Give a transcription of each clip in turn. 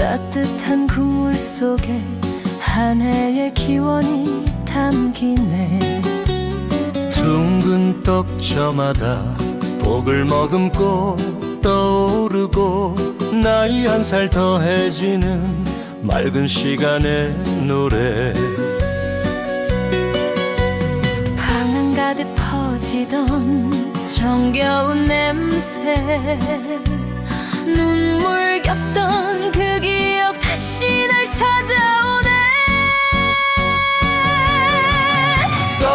따뜻한 국물 속에 한 해의 기원이 담기네. 둥근 떡저마다 복을 머금고 떠오르고 나이 한 살 더해지는 맑은 시간의 노래. 방안 가득 퍼지던 정겨운 냄새. 눈물 겹던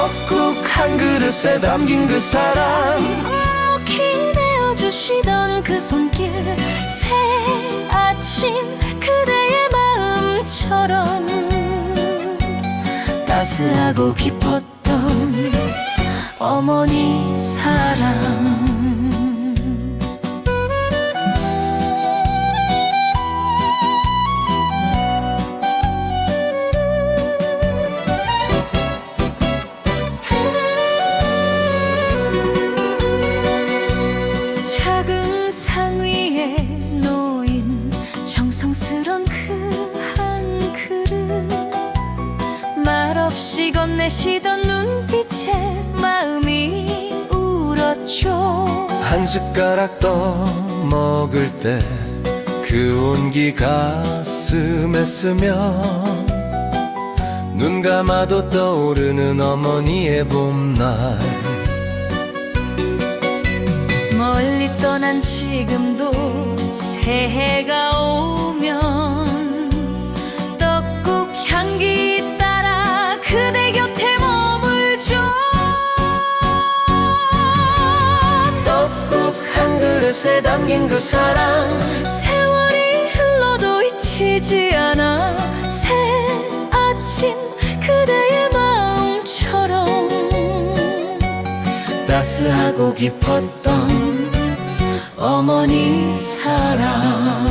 떡국 한 그릇에 담긴 그 사랑. 묵묵히 내어주시던 그 손길. 새 아침 그대의 마음처럼 따스하고 깊었던 어머니 사랑 작은 상 위에 놓인 정성스런 그 한 그릇. 말없이 건네시던 눈빛에 마음이 울었죠. 한 숟가락 떠 먹을 때 그 온기 가슴에 스며 눈 감아도 떠오르는 어머니의 봄날 멀리 떠난 지금도 새해가 오면 떡국 향기 따라 그대 곁에 머물죠 떡국 한 그릇에 담긴 그 사랑. 세월이 흘러도 잊히지 않아. 새 아침 그대의 마음처럼 따스하고 깊었던 어머니 사랑